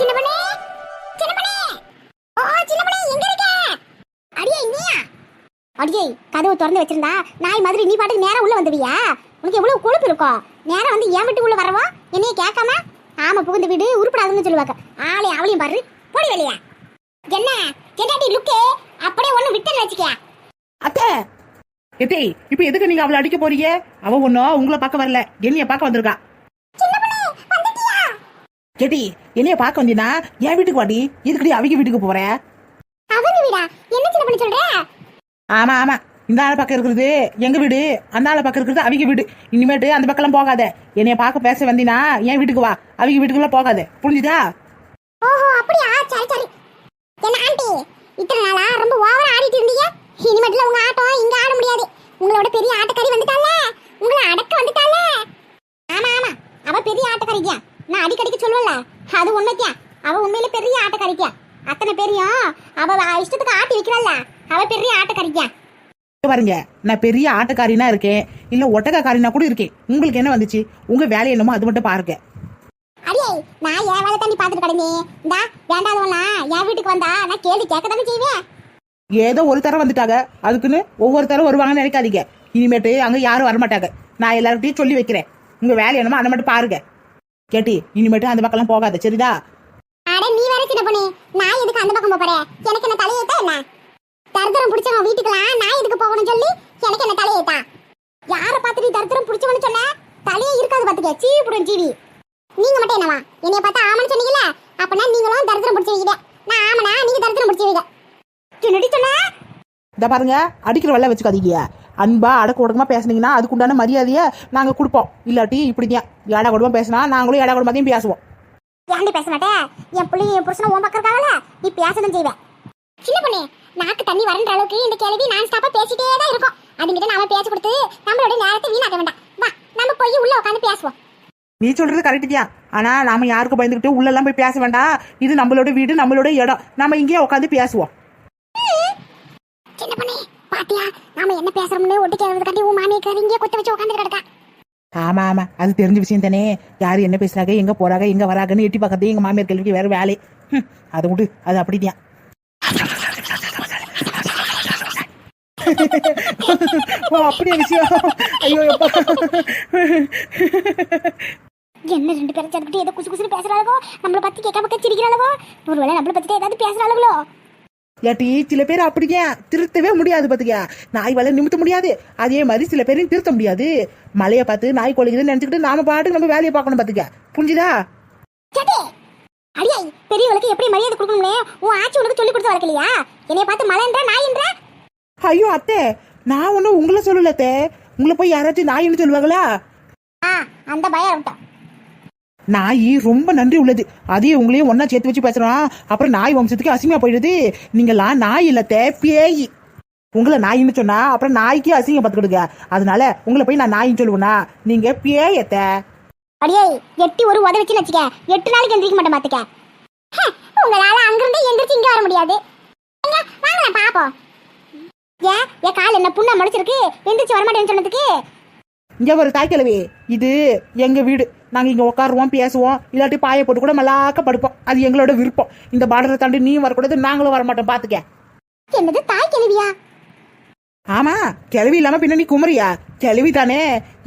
சின்ன பண்ணே ஓ சின்ன எங்க இருக்க? அடியே நீயா அடியே கதவு திறந்து வச்சிருந்தா நாய் மாதிரி நீ பாட்டுக்கு நேரா உள்ள வந்துவியா? உனக்கு எவ்வளவு கொழுப்பு இருக்கும்? நேரா வந்து ஏன் வீட்டு உள்ள வரவா? என்னைய கேட்காம? ஆமா புகுந்த வீடு உருப்படாதுன்னு சொல்லுவாங்க. ஆளே அவளையும் பாரு. போடி வெளியா. என்ன? என்னடி லுக்கு அப்படியே ஒண்ணு விட்டு வச்சுக்க. அத்தை! எத்தே இப்ப எதுக்கு நீங்க அவளை அடிக்க போறீங்க? அவ ஒன்னும் உங்களை பார்க்க வரல. என்னைய பார்க்க வந்திருக்கா. கேட்டி என்னைய பார்க்க வந்தீனா? என் வீட்டுக்கு வாடி? எதுக்கடி அவங்க வீட்டுக்கு போற? அவங்க வீடா? என்ன சின்ன பண்ணி சொல்ற? ஆமா ஆமா. இந்த ஆள் பக்கம் இருக்கிறது எங்க வீடு? அந்த ஆள் பக்கம் இருக்கிறது அவங்க வீடு. இனிமேட்டு அந்த பக்கம்லாம் போகாத. என்னைய பார்க்க பேச வந்தீனா என் வீட்டுக்கு வா. அவங்க வீட்டுக்குள்ள போகாத. புரிஞ்சுதா? ஓஹோ அப்படியா? சரி சரி. என்ன ஆண்டி இத்தனை நாளா ரொம்ப ஓவரா ஆடிட்டு இருந்தீங்க? இனிமேட்டுல உங்க ஆட்டம் இங்க ஆட முடியாது உங்களோட பெரிய ஆட்டக்காரி வந்துட்டால உங்களை அடக்க வந்துட்டால ஆமா ஆமா அவ பெரிய ஆட்டக்காரிக்கியா நான் அடிக்கடிக்கு சொல்லுவல அது உண்மைக்கியா அவ உண்மையில பெரிய ஆட்டக்காரிக்கியா அத்தனை பேரையும் அவ இஷ்டத்துக்கு ஆட்டி வைக்கிறாள்ல அவ பெரிய ஆட்டக்காரிக்கியா இங்க பாருங்க நான் பெரிய ஆட்டக்காரினா இருக்கேன். இல்ல ஒட்டகக்காரினா கூட இருக்கேன். உங்களுக்கு என்ன வந்துச்சு? உங்க வேலை என்னமோ அது மட்டும் பாருங்க. அடியே நான் என் வேலை தாண்டி பாத்துட்டு கிடந்தேன் இந்தா வேண்டாதவனா என் வீட்டுக்கு வந்தா நான் கேள்வி கேட்க தானே செய்வேன்? ஏதோ ஒரு தரம் வந்துட்டாங்க. அதுக்குன்னு ஒவ்வொரு தரம் வருவாங்கன்னு நினைக்காதீங்க. இனிமேட்டு அங்க யாரும் வரமாட்டாங்க. நான் எல்லார்கிட்டயும் சொல்லி வைக்கிறேன். உங்க வேலை என்னமோ அதை மட்டும் பாருங்க. கேட்டி இனிமேட்டு அந்த பக்கம்லாம் போகாத. சரிதா? அட நீ வேற சின்ன பொண்ணு. நான் எதுக்கு அந்த பக்கம் போறேன் எனக்கு என்ன தலையேத்தா என்ன? தரித்திரம் பிடிச்சவன் வீட்டுக்குலாம் நான் எதுக்கு போகணும்னு சொல்லி? எனக்கு என்ன தலையேத்தா யார பார்த்து நீ தரித்திரம் பிடிச்சவனு சொன்ன? தலையே இருக்காது பாத்துக்க. சீவி புடும் சீவி. நீங்க மட்டும் என்னவா? என்னைய பார்த்தா ஆமன்னு சொன்னீங்கல்ல? அப்பனா நீங்களும் தரித்திரம் பிடிச்சவீங்க நான் ஆமனா? நீங்க தரித்திரம் பிடிச்சவீங்க என்னடி சொன்ன? இத பாருங்க அடிக்கிற வெள்ள வச்சுக்காதீங்க. அன்பா அடக்க ஒடுக்கமா பேசுனீங்கன்னா அதுக்கு உண்டான மரியாதையை நாங்க கொடுப்போம். இல்லாட்டி இப்படிதான் ஏடா கொடுமா பேசினா நாங்களும் ஏடா கொடுமாதையும் பேசுவோம். ஏன்டி பேச மாட்டே? என் பிள்ளைங்க என் புருஷனும் உன் பக்கம் இருக்காங்கல்ல? நீ பேசணும் செய்வேன் சின்ன பொண்ணு நாக்கு தண்ணி வரன்ற அளவுக்கு இந்த கேள்வி நான் ஸ்டாப்பா பேசிட்டே தான் இருக்கும். அதுங்கிட்ட நாம பேச்சு கொடுத்து நம்மளோட நேரத்தை வீணாக்க வேண்டாம். வா நம்ம போய் உள்ள உட்காந்து பேசுவோம். நீ சொல்றது கரெக்ட் தான் ஆனா நாம யாருக்கும் பயந்துக்கிட்டு உள்ள எல்லாம் போய் பேச வேண்டாம். இது நம்மளோட வீடு நம்மளோட இடம். நம்ம இங்கேயே உட்காந்து பேசுவோம். சின்ன பொண்ணு பாத்தியா? நாம என்ன பேசுறோம்னு ஒட்டு கேட்கறதுக்காண்டி உன் மாமியை இங்கே கொத்த வச்சு உட்காந்து கிடக்கா. ஆமா ஆமா. அது தெரிஞ்ச விஷயம் தானே. யாரு என்ன பேசுறாங்க எங்க போறாங்க எங்க வராங்கன்னு எட்டி பார்க்கறது எங்க மாமியார் கேள்விக்கு வேற வேலை. அதை விடு. அது அப்படிதான் ஓ அப்படியா விஷயம் ஐயோ எப்பா. என்ன ரெண்டு பேரும் சேர்ந்துக்கிட்டு ஏதோ குசு குசுன்னு பேசுறாளோ நம்மளை பத்தி கேட்க பக்கம் சிரிக்கிறாளோ ஒருவேளை நம்மளை பத்தி ஏதாவது பேசுறாளுங்களோ? ஏட்டி சில பேர் அப்படியே திருத்தவே முடியாது பாத்துக்க. நாய் வலை நிமித்த முடியாது. அதே மாதிரி சில பேரையும் திருத்த முடியாது. மலையை பார்த்து நாய் கொலைக்குதுன்னு நினைச்சுக்கிட்டு நாம பாட்டுக்கு நம்ம வேலையை பார்க்கணும் பாத்துக்க. புரிஞ்சுதா? கேட்டே அடியே பெரியவளுக்கு எப்படி மரியாதை கொடுக்கணும்னே? உன் ஆட்சி உனக்கு சொல்லி கொடுத்து வளர்க்கலையா? என்னைய பார்த்து மலைன்ற நாயின்ற ஐயோ அத்தை நான் ஒன்றும் உங்களை சொல்லல அத்தை. உங்களை போய் யாராச்சும் நாயின்னு சொல்லுவாங்களா? ஆ அந்த பயம் இருக்கட்டும். நாய் ரொம்ப நன்றி உள்ளது. அதே உங்களையும் ஒண்ணா சேர்த்து வச்சு பேசுறோம். அப்புறம் நாய் வம்சத்துக்கு அசிங்கமா போயிடுது. நீங்களாம் நாய் இல்லத்த பேய். உங்களை நாயின்னு சொன்னா அப்புறம் நாய்க்கு அசிங்கம் பார்த்துக்கிடுங்க. அதனால உங்களை போய் நான் நாயின்னு சொல்லுவேனா? நீங்க பேயத்த அடியே எட்டி ஒரு உத வச்சு வச்சுக்க. எட்டு நாளைக்கு எந்திரிக்க மாட்டேன் பாத்துக்க உங்களால அங்கிருந்து எந்திரிச்சு இங்க வர முடியாது எங்க, வாங்களேன் பாப்போம் ஏன்? என் கால் என்ன புண்ணா முளைச்சிருக்கு? எந்திரிச்சு வர மாட்டேன்னு சொன்னதுக்கு? இங்க ஒரு தாய்க்கிழவி இது எங்க வீடு. நாங்க இங்க உட்காருவோம் பேசுவோம். இல்லாட்டி பாயை போட்டு கூட மல்லாக்க படுப்போம். அது எங்களோட விருப்பம். இந்த பார்டரை தாண்டி நீ வரக்கூடாது நாங்களும் வர மாட்டோம் பாத்துக்க. என்னது தாய் கிழவியா? ஆமா கிளவி இல்லாம பின்ன நீ குமரியா? கிளவி தானே.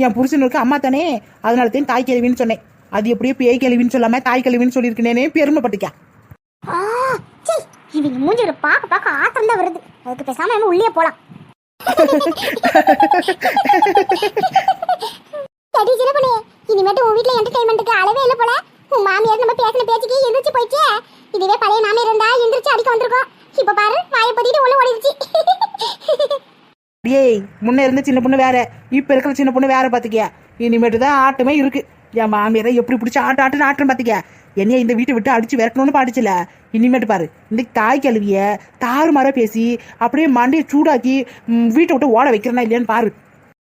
என் புருஷனுக்கு அம்மா தானே. அதனால தான் தாய் கிழவின்னு சொன்னேன். அது எப்படியோ பேய் கிழவின்னு சொல்லாம தாய் கிழவின்னு சொல்லியிருக்கேனே பெருமைப்பட்டுக்க இவங்க மூஞ்சி ஒரு பாக்க பாக்க ஆத்திரம் தான் வருது. அதுக்கு பேசாம நம்ம உள்ளே போலாம். சரி சின்ன பண்ணு இனிமேட்டு உன் வீட்ல என்டர்டைன்மெண்ட்டுக்கு அளவே இல்லை போல. உன் மாமியார் நம்ம பேசின பேச்சுக்கு எந்திரிச்சு போயிடுச்சே. இதுவே பழைய மாமியார் இருந்தா எந்திரிச்சு அடிக்க வந்திருக்கோம். இப்ப பாரு வாயை பத்திட்டு உள்ள ஓடிடுச்சு. ஏய் முன்ன இருந்த சின்ன பொண்ணு வேற. இப்ப இருக்கிற சின்ன பொண்ணு வேற பாத்துக்கியா? இனிமேட்டு தான் ஆட்டமே இருக்கு. என் மாமியாரை எப்படி பிடிச்சி ஆட்ட ஆட்டுன்னு ஆட்டம் பாத்துக்க என்னைய இந்த வீட்டை விட்டு அடிச்சு விரட்டணும்னு பாடிச்சுல. இனிமேட்டு பாரு. இந்த தாய் கழுவிய தாறுமாறா பேசி அப்படியே மண்டையை சூடாக்கி வீட்டை விட்டு ஓட வைக்கிறேனா இல்லையான்னு பாரு.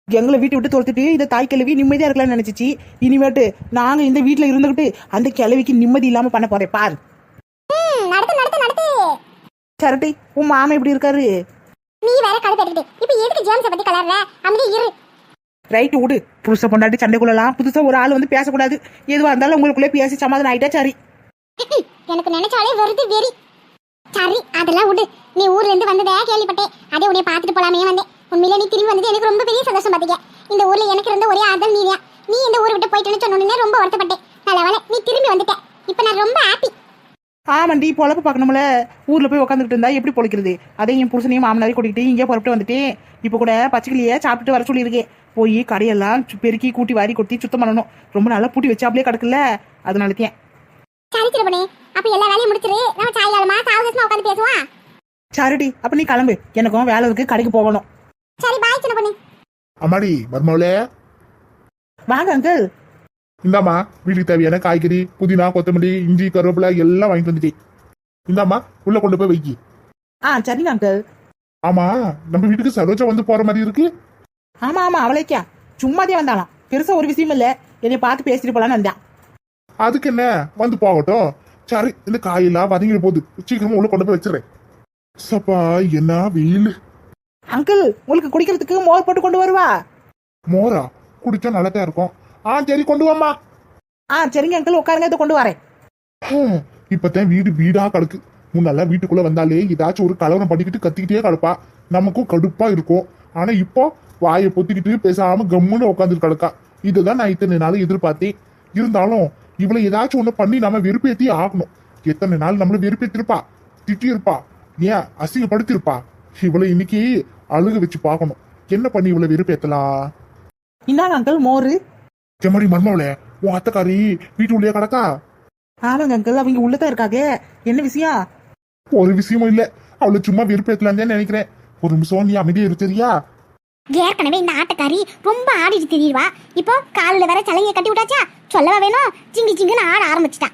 எங்களை வீட்டை விட்டு துரத்துட்டு இந்த தாய் கிழவி நிம்மதியா இருக்கலாம்னு நினைச்சிச்சு. இனிமேட்டு நாங்க இந்த வீட்டுல இருந்துகிட்டு அந்த கிழவிக்கு நிம்மதி இல்லாம பண்ண போறேன். பாரு. சரட்டி உன் மாமா எப்படி இருக்காரு? நீ வேற கழுத்து இப்ப எதுக்கு ஜேம்ஸை பத்தி கலர்ற அமைதி இரு. ரைட்டு விடு புதுசை பொண்டாட்டி சண்டைக்குள்ளலாம் புதுசா ஒரு ஆள் வந்து பேசக்கூடாது. எதுவா இருந்தாலும் உங்களுக்குள்ளே பேசி சமாதானம் ஆயிட்டா சரி. எனக்கு நினைச்சாலே வருது வெறி. சரி அதெல்லாம் விடு. நீ ஊர்ல இருந்து வந்ததே கேள்விப்பட்டேன். அதே உன்னை பார்த்துட்டு போலாமே வந்தேன். உண்மையில நீ திரும்பி வந்தது எனக்கு ரொம்ப பெரிய சந்தோஷம் பாத்துக்க இந்த ஊர்ல எனக்கு இருந்த ஒரே ஆதல் நீ நீ இந்த ஊரை விட்டு போயிட்டேன்னு சொன்னோன்னே ரொம்ப வருத்தப்பட்டேன். நல்ல வேலை நீ திரும்பி வந்துட்ட. இப்ப நான் ரொம்ப ஹாப்பி ஆமாண்டி பொழப்பு பார்க்கணும்ல. ஊரில் போய் உட்காந்துக்கிட்டு இருந்தா எப்படி பொழைக்கிறது? அதே என் புருஷனையும் மாமனாரையும் கூட்டிகிட்டு இங்கே புறப்பட்டு வந்துட்டேன். இப்போ கூட பச்சைக்கிளியே சாப்பிட்டுட்டு வர சொல்லியிருக்கேன். போய் கடையெல்லாம் சு- பெருக்கி கூட்டி வாரி கொட்டி சுத்தம் பண்ணணும். ரொம்ப நாளாக பூட்டி வச்சாப்லே கிடக்குல்ல. அதனால தான். சரி திருப்பணி அப்ப எல்லா வேலையும் முடிச்சிரு. நம்ம சாயங்காலமா சாவகாசமா உட்காந்து பேசுவோம். சரிடி அப்போ நீ கிளம்பு. எனக்கும் வேலை இருக்கு கடைக்கு போகணும். சரி பாய் சின்ன பண்ணி அம்மாடி மருமவளே வாங்க அங்கிள் இந்தாம்மா வீட்டுக்கு தேவையான காய்கறி புதினா கொத்தமல்லி இஞ்சி கருவேப்பிலை எல்லாம் வாங்கிட்டு வந்துட்டேன். இந்தாம்மா உள்ள கொண்டு போய் வைக்கி. ஆ சரிங்க அங்கிள் ஆமா நம்ம வீட்டுக்கு சரோஜா வந்து போற மாதிரி இருக்கு. ஆமாம் ஆமாம் அவளைக்கா சும்மாதே வந்தாலாம் பெருசாக ஒரு விஷயம் இல்லை. என்னை பார்த்து பேசிட்டு போலான்னு வந்தான் அதுக்கு என்ன? வந்து போகட்டும். சரி இந்த காயெல்லாம் வதங்கிட போகுது. சீக்கிரமா உள்ள கொண்டு போய் வச்சிடறேன். சப்பா என்ன வெயில். அங்கிள் உங்களுக்கு குடிக்கிறதுக்கு மோர் போட்டு கொண்டு வருவா? மோரா? குடிச்சா நல்லதா இருக்கும். ஆ சரி கொண்டு வாம்மா. ஆ சரிங்க அங்கிள் உட்காருங்க இதை கொண்டு வரேன். ஹம், இப்பதான் வீடு வீடா கிடக்கு. முன்னெல்லாம் வீட்டுக்குள்ள வந்தாலே ஏதாச்சும் ஒரு கலவரம் பண்ணிக்கிட்டு கத்திக்கிட்டே கிடப்பா. நமக்கும் கடுப்பா இருக்கும். ஆனா இப்போ வாயை பொத்திக்கிட்டு பேசாம கம்முன்னு உட்காந்துட்டு கிடக்கா. இதுதான் நான் இத்தனை நாள் எதிர்பார்த்தேன். இருந்தாலும் இவளை ஏதாச்சும் ஒண்ணு பண்ணி நாம வெறுப்பேத்தி ஆகணும். எத்தனை நாள் நம்மள வெறுப்பேத்திருப்பா? திட்டியிருப்பா. ஏன் அசிங்கப்படுத்திருப்பா இவளை இன்னைக்கு அழுக வச்சு பார்க்கணும். என்ன பண்ணி இவளை வெறுப்பேத்தலாம் இந்தாங்க அங்கிள் மோர். செம்மடி மர்மவளே உன் அத்தைக்காரி வீட்டு உள்ளே கிடக்கா? ஆமாங்க அங்கிள் அவங்க உள்ளதான் இருக்காங்க. என்ன விஷயம்? ஒரு விஷயமும் இல்ல. அவளை சும்மா வெறுப்பேத்தலாம் தான் நினைக்கிறேன். ஒரு நிமிஷம் நீ அமைதியா இரு சரியா? ஏற்கனவே இந்த ஆட்டக்காரி ரொம்ப ஆடிட்டு திரியுவா இப்போ காலில் வேற சலையை கட்டி விட்டாச்சா? சொல்லவா வேணும்? ஜிங்கி ஜிங்குன்னு ஆட ஆரம்பிச்சிட்டா.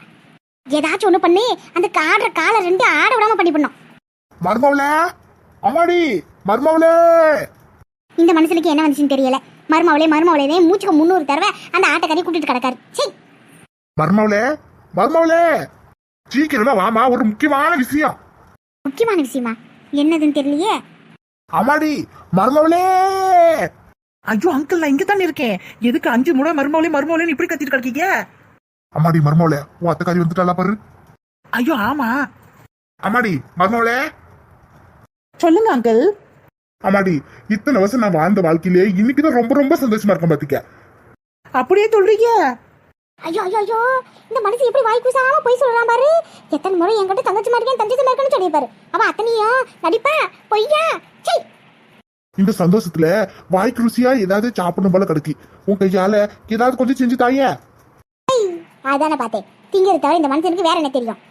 ஏதாச்சும் ஒண்ணு பண்ணி அந்த ஆடுற காலை ரெண்டு ஆட விடாம பண்ணி பண்ணும் மர்மவளே அம்மாடி மர்மவளே! இந்த மனுஷனுக்கு என்ன வந்துச்சுன்னு தெரியல. மருமவளே மருமவளே மூச்சுக்கு முந்நூறு தடவை அந்த ஆட்டக்காரி கூட்டிட்டு கிடக்காரு. சரி மர்மவளே மர்மவளே! சீக்கிரமா வாமா ஒரு முக்கியமான விஷயம். முக்கியமான விஷயமா? என்னதுன்னு தெரியலையே. அம்மாடி மர்மவளே! ஐயோ அங்கிள் நான் இங்க தானே இருக்கேன். எதுக்கு அஞ்சு முறை மருமவளே மருமவளேன்னு இப்படி கத்திட்டு கிடக்கீங்க? அம்மாடி மர்மவளே உன் அத்தைக்காரி வந்துட்டாளா பாரு. ஐயோ ஆமா. அம்மாடி மர்மவளே! சொல்லுங்க அங்கிள் அம்மாடி இத்தனை வருஷம் நான் வாழ்ந்த வாழ்க்கையிலே இன்னைக்குதான் ரொம்ப ரொம்ப சந்தோஷமா இருக்கேன் பாத்துக்க. அப்படியே சொல்றீங்க? ஐயோ ஐயோ ஐயோ இந்த மனுஷன் எப்படி வாய் கூசாம போய் சொல்றான் பாரு? எத்தனை முறை என்கிட்ட தங்கச்சி மாதிரி இருக்கேன் தங்கச்சி மாதிரி இருக்கேன்னு சொல்லியிருப்பாரு. அவ அத்தனையும் நடிப்பா பொய்யா இந்த சந்தோஷத்துல வாய்க்கு ருசியா ஏதாவது சாப்பிடணும் போல கிடைக்கு. உன் கையால ஏதாவது கொஞ்சம் செஞ்சு தாயே. அதானே பார்த்தேன். திங்கிறது தவிர இந்த மனுஷனுக்கு வேற என்ன தெரியும்.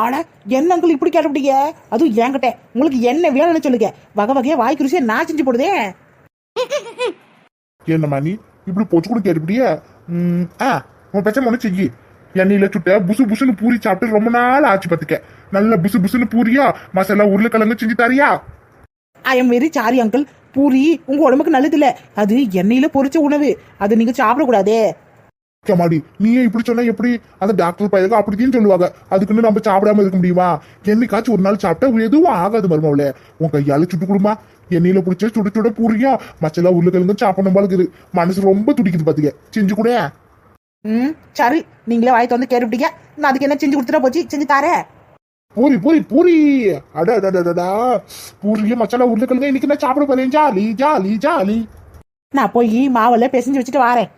ஆனா என்ன அங்கிள் இப்படி கேட்டுவிட்டீங்க அதுவும் என்கிட்ட. உங்களுக்கு என்ன வேணும்னு சொல்லுங்க. வகை வகையா வாய்க்கு ருசியா நான் செஞ்சு போடுதே. என்னம்மா நீ இப்படி பொச்சு கூட கேட்டுப்பிடிய ஆ உன் பிரச்சனை ஒன்று செய்யி. எண்ணெயில சுட்ட புசு புசுன்னு பூரி சாப்பிட்டு ரொம்ப நாள் ஆச்சு பார்த்துக்க. நல்ல புசு புசுன்னு பூரியா? மசாலா உருளைக்கிழங்கு செஞ்சு தரியா? I am very sorry uncle puri உங்க உடம்புக்கு நல்லது இல்ல. அது எண்ணெயில பொரிச்ச உணவு. அது நீங்க சாப்பிடக்கூடாதே. மாடி நீயே இப்படி சொன்னா எப்படி? அந்த டாக்டர் பையனுக்கு அப்படித்தையும் சொல்லுவாங்க. அதுக்குன்னு நம்ம சாப்பிடாம இருக்க முடியுமா? என்னைக்காச்சும் ஒரு நாள் சாப்பிட்டா எதுவும் ஆகாது மருமவுல உன் கையால சுட்டு கொடுமா. எண்ணெயில பிடிச்ச சுட சுட பூரியும். மசாலா உருளைக்கிழங்கு சாப்பிடணும் போல இருக்குது. மனசு ரொம்ப துடிக்குது பாத்துக்க. செஞ்சு கூட. ம் சரி. நீங்களே வாய் வந்து கேட்டுவிட்டீங்க நான் அதுக்கு என்ன செஞ்சு கொடுத்துட்டா போச்சு? செஞ்சு தாரேன். பூரி பூரி பூரி. அட அட, அட, அடடா பூரியும் மசாலா உருளைக்கிழங்கு இன்னைக்கு நான் சாப்பிட போறேன். Jolly jolly jolly. நான் போய் மாவெல்லாம் பிசைஞ்சு வச்சுட்டு வரேன்.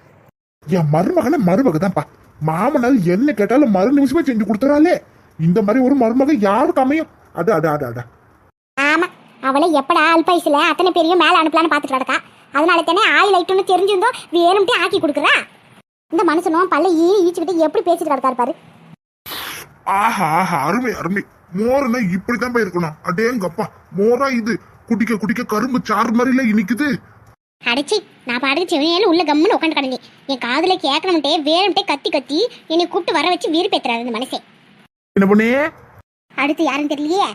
என் மருமகன மருமக தான்ப்பா மாமனார் என்ன கேட்டாலும் மறு நிமிஷமே செஞ்சு கொடுத்துறாளே. இந்த மாதிரி ஒரு மருமக யாருக்கு அமையும்? அட அட அட அட. ஆமா அவளை எப்படா அல்பாயுசுல அத்தனை பேரையும் மேல அனுப்பலான்னு பாத்துட்டு கிடக்கா? அதனால தானே ஆயில் ஐட்டம்னு தெரிஞ்சிருந்தோம் வேணும்ட்டே ஆக்கி கொடுக்குறா? இந்த மனுஷனும் பல்ல ஈ ஈச்சுக்கிட்டு எப்படி பேசிட்டு கிடக்காரு பாரு. ஆஹா ஆஹா அருமை அருமை. மோர்னா இப்படித்தான் போய் இருக்கணும். அடேங்கப்பா மோரா இது. குடிக்க குடிக்க கரும்பு சாறு மாதிரில இனிக்குது. அடைச்சி நான் பாட்டுக்கு செவனையில உள்ள கம்முன்னு உட்காந்து கிடந்தேன். என் காதுல கேட்கணும்ட்டே வேணும்ட்டே கத்தி கத்தி என்னை கூப்பிட்டு வர வச்சு வீர்பேத்துறாரு இந்த மனுஷன். என்ன பண்ணே. அடுத்து யாருன்னு தெரியலையே?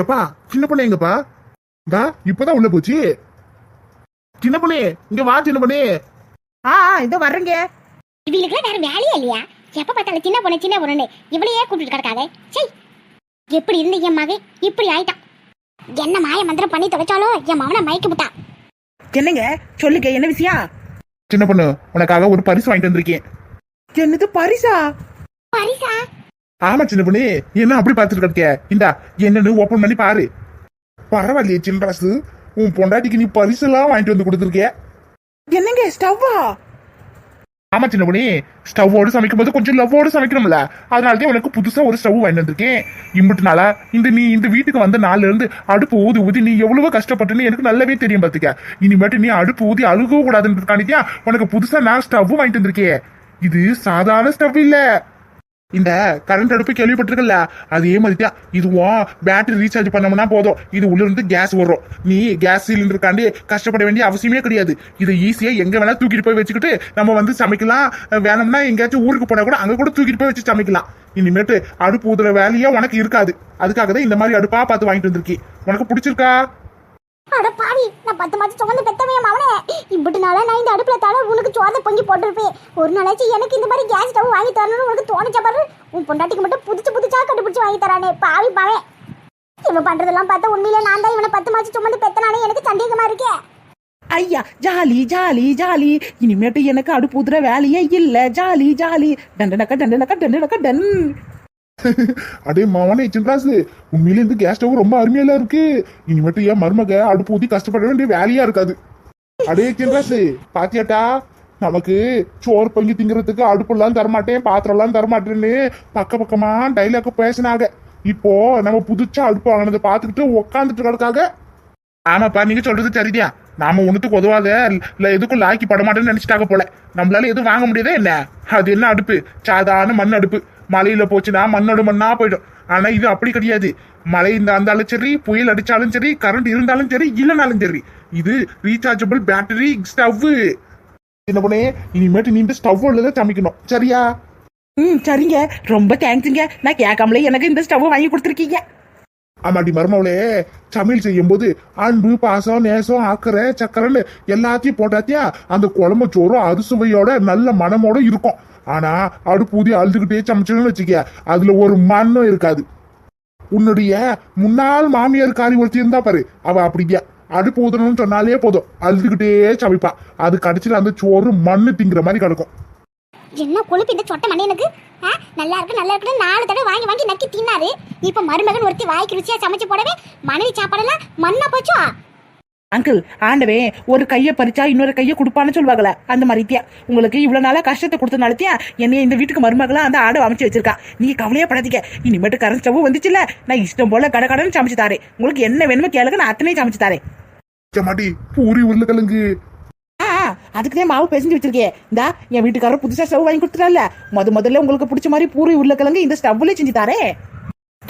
எப்பா சின்ன பொண்ணு எங்கப்பா? தா இப்பதான் உள்ள போச்சு. சின்ன பொண்ணே இங்க வா சின்ன பொண்ணே. ஆ ஆ, இதோ வர்றேங்க. இவங்களுக்குலாம் வேற வேலையே இல்லையா? எப்ப பார்த்தாலும் சின்ன பொண்ணு சின்ன பொண்ணு இவளையே கூப்பிட்டு கிடக்காதே. சை எப்படி இருந்து என் மகன்? இப்படி ஆயிட்டான். என்ன மாய மந்திரம் பண்ணி தொலைச்சாலும் என் மகனை மயக்கி விட்டான். என்னங்க? சொல்லுங்க என்ன விஷயம்? சின்ன பொண்ணு உனக்காக ஒரு பரிசு வாங்கிட்டு வந்திருக்கேன். என்னது பரிசா? பரிசா? ஆமா சின்ன பொண்ணு. என்ன அப்படி பார்த்துட்டு இருக்க? இந்தா என்னன்னு ஓபன் பண்ணி பாரு. பரவாயில்லையே சின்ராசு உன் பொண்டாட்டிக்கு நீ பரிசெல்லாம் வாங்கிட்டு வந்து கொடுத்துருக்கிய. என்னங்க ஸ்டவ்வா ஆமா சின்ன ஸ்டவ்வோடு சமைக்கும்போது கொஞ்சம் லவ்வோடு சமைக்கணும்ல. அதனாலதான் உனக்கு புதுசா ஒரு ஸ்டவ் வாங்கிட்டு வந்திருக்கேன். இம்பிட்டு நாளா இந்த நீ இந்த வீட்டுக்கு வந்த நாள்ல இருந்து அடுப்பு ஊதி ஊதி நீ எவ்வளவு கஷ்டப்பட்டுன்னு எனக்கு நல்லாவே தெரியும் பாத்துக்க. இனிமேட்டு நீ அடுப்பு ஊதி அழுக கூடாதுன்றதுக்காண்டியா உனக்கு புதுசா நான் ஸ்டவ் வாங்கிட்டு வந்திருக்கேன். இது சாதாரண ஸ்டவ் இல்லை. இந்த கரண்ட் அடுப்பு கேள்விப்பட்டிருக்கல அதே மாதிரியா தான் இதுவும் பேட்டரி ரீசார்ஜ் பண்ணோம்னா போதும். இது உள்ள இருந்து கேஸ் வரும். நீ கேஸ் சிலிண்டருக்காண்டி கஷ்டப்பட வேண்டிய அவசியமே கிடையாது. இதை ஈஸியா எங்க வேணா தூக்கிட்டு போய் வச்சுக்கிட்டு நம்ம வந்து சமைக்கலாம். வேணும்னா எங்கேயாச்சும் ஊருக்கு போனா கூட அங்க கூட தூக்கிட்டு போய் வச்சு சமைக்கலாம். இனிமேட்டு அடுப்பு ஊதுற வேலையே உனக்கு இருக்காது. அதுக்காக தான் இந்த மாதிரி அடுப்பா பார்த்து வாங்கிட்டு வந்திருக்கி உனக்கு பிடிச்சிருக்கா? அட பாவி நான் பத்து மாதம் சுமந்து பெத்தவைய அவனே. இப்படி நாளா நான் இந்த அடுப்பில் தலை உனக்கு சோத பொங்கி போட்டிருப்பேன். ஒரு நாளாச்சும் எனக்கு இந்த மாதிரி கேஸ் ஸ்டவ் வாங்கி தரணும்னு உனக்கு தோணுச்சா பாரு. உன் பொண்டாட்டிக்கு மட்டும் புதுச்சு புதுச்சா கண்டுபிடிச்சி வாங்கி தரானே பாவி பாவே இவன் பண்றதெல்லாம் பார்த்தா உண்மையிலே நான் தான் இவனை பத்து மாதம் சுமந்து பெத்தனானே எனக்கு சந்தேகமா இருக்கே. ஐயா ஜாலி ஜாலி ஜாலி. இனிமேட்டு எனக்கு அடுப்பு ஊதுற வேலையே இல்ல. Jolly jolly. டண்டனக்க டண்டனக்க டண்டனக்க டன் அடே மாவனே சின்ராசு உண்மையிலே இந்த கேஸ் ஸ்டவ் ரொம்ப அருமையெல்லாம் இருக்கு. இனிமேட்டு ஏன் மருமக அடுப்பு ஊதி கஷ்டப்பட வேண்டிய வேலையா இருக்காது. அடே சின்ராசு பாத்தியாட்டா? நமக்கு சோறு பங்கி திங்கிறதுக்கு அடுப்புலாம் தரமாட்டேன் பாத்திரம்லாம் தரமாட்டேன்னு பக்க பக்கமா டைலாக பேசினாங்க. இப்போ நம்ம புதுச்சா அடுப்பு வாங்கினதை பார்த்துக்கிட்டு உக்காந்துட்டு கிடக்காக ஆமாப்பா நீங்க சொல்றது சரிதியா நாம ஒண்ணுத்துக்கு உதவாத இல்ல எதுக்கும் லாக்கி பட மாட்டேன்னு நினைச்சிட்டாங்க போல. நம்மளால எதுவும் வாங்க முடியாதே என்ன? அது என்ன அடுப்பு? சாதாரண மண் அடுப்பு. மழையில போச்சுன்னா மண்ணோட மண்ணா போயிடும். ஆனா இது அப்படி கிடையாது. மழை இருந்தாலும் சரி புயல் அடிச்சாலும் சரி கரண்ட் இருந்தாலும் சரி இல்லைனாலும் சரி இது ரீசார்ஜபிள் பேட்டரி ஸ்டவ் என்ன பண்ணே இனிமேட்டு நீ இந்த ஸ்டவ் தான் சமைக்கணும். சரியா? ம் சரிங்க. ரொம்ப தேங்க்ஸுங்க நான் கேட்காமலே எனக்கு இந்த ஸ்டவ் வாங்கி கொடுத்துருக்கீங்க. ஆமாடி மருமவளே சமையல் செய்யும் போது அன்பு பாசம் நேசம் அக்கறை சக்கரைன்னு எல்லாத்தையும் போட்டாத்தியா அந்த குழம்பு சோறும் அறுசுவையோட நல்ல மனமோட இருக்கும். ஆனா அடுப்பு ஊதி அழுதுகிட்டே சமைச்சோன்னு வச்சுக்க அதுல ஒரு மண்ணும் இருக்காது. உன்னுடைய முன்னாள் மாமியார் காரி ஒருத்தி இருந்தா பாரு அவ அப்படியா அடுப்பு ஊதணும்னு சொன்னாலே போதும். அழுதுகிட்டே சமைப்பா. அது கடைசியில் அந்த சோறு மண்ணு திங்கிற மாதிரி கிடக்கும். என்ன கொழுப்பு இந்த சொட்ட மண்டையனுக்கு ஆ, நல்லா இருக்கு நல்லா இருக்குன்னு நாலு தடவை வாங்கி வாங்கி நக்கி தின்னாரு. இப்ப மருமகன் ஒருத்தி வாய்க்கு ருச்சியா சமைச்சு போடவே மனைவி சாப்பாடெல்லாம் மண்ணா போச்சோ? அங்கிள் ஆண்டவே ஒரு கையை பறிச்சா இன்னொரு கையை கொடுப்பான்னு சொல்லுவாங்களே அந்த மாதிரித்தியா உங்களுக்கு இவ்வளவு நாளா கஷ்டத்தை கொடுத்தனாலத்தியா என்னைய இந்த வீட்டுக்கு மருமகளா அந்த ஆடை அமைச்சு வச்சிருக்கா. நீங்க கவலையே படாதீங்க. இனிமேட்டு கரண்ட் ஸ்டவ் வந்துச்சுல. நான் இஷ்டம் போல கடை கடன் சமைச்சு தாரேன் உங்களுக்கு என்ன வேணுமோ கேளுங்க நான் அத்தனையும் சமைச்சு தாரேன் மாட்டி பூரி உருளைக்கிழங்கு. ஆ அதுக்கு தான் மாவு பிசைஞ்சு வச்சிருக்கேன் இந்தா என் வீட்டுக்காரர் புதுசா ஸ்டவ் வாங்கி கொடுத்துட்டால முத முதல்ல உங்களுக்கு பிடிச்ச மாதிரி பூரி உருளைக்கிழங்கு இந்த ஸ்டவ்ல செஞ்சு தாரேன்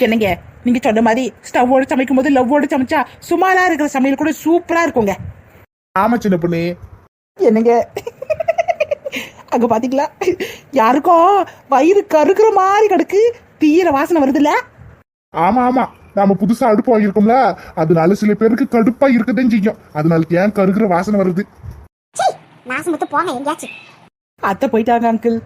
என்னங்க? நீங்க சொன்ன மாதிரி ஸ்டவ்வோட சமைக்கும் போது லவ்வோட சமைச்சா சுமாரா இருக்கிற சமையல் கூட சூப்பரா இருக்குங்க. ஆமா சின்ன பொண்ணு. என்னங்க? அங்க பாத்தீங்களா? யாருக்கும் வயிறு கருக்குற மாதிரி கிடக்கு. தீர வாசனை வருதுல்ல? ஆமா ஆமா. நாம புதுசா அடுப்பு வாங்கியிருக்கோம்ல. அதனால சில பேருக்கு கடுப்பா இருக்கதான் செய்யும். அதனால ஏன் கருகிற வாசனை வருது? மொத்தம் போங்க எங்கேயாச்சும். அத்தை போயிட்டாங்க அங்கிள்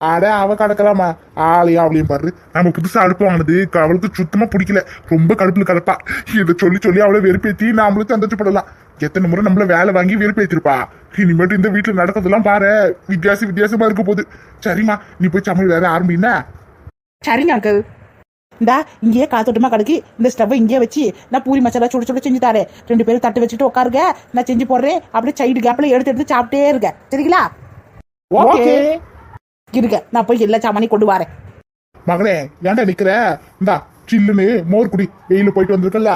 அட அவ கடக்கலாமா ஆளையா அவளையும் பாரு. நம்ம புதுசா அடுப்பு வாங்கினது அவளுக்கு சுத்தமா பிடிக்கல. ரொம்ப கடுப்புல கிடப்பா இதை சொல்லி சொல்லி அவளை வெறுப்பேத்தி நாமளும் சந்தோஷப்படலாம். எத்தனை முறை நம்மள வேலை வாங்கி வெறுப்பேத்திருப்பா? இனிமேட்டு இந்த வீட்டுல நடக்கிறதெல்லாம் பாரு. வித்தியாச வித்தியாசமா இருக்க போகுது. சரிம்மா நீ போய் சமையல் வேற ஆரம்பின்னா சரிங்க அங்கிள் இந்தா இங்கேயே காத்தோட்டமா கிடக்கு இந்த ஸ்டவ்வை இங்கேயே வச்சு நான் பூரி மசாலா சுட சுட செஞ்சு தரேன். ரெண்டு பேரும் தட்டு வச்சுட்டு உட்காருங்க. நான் செஞ்சு போடுறேன். அப்படியே சைடு கேப்ல எடுத்து எடுத்து சாப்பிட்டே இருக்க சரிங்களா? ஓகே இருக்க நான் போய் எல்லா சாமானையும் கொண்டு வரேன். மகனே ஏன்டா நிக்கிற? இந்தா சில்லுன்னு மோர் குடி. வெயில போயிட்டு வந்திருக்கல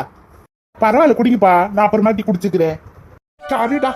பரவாயில்ல குடிங்கப்பா. நான் அப்புறமாட்டி குடிச்சுக்கிறேன். சரிடா.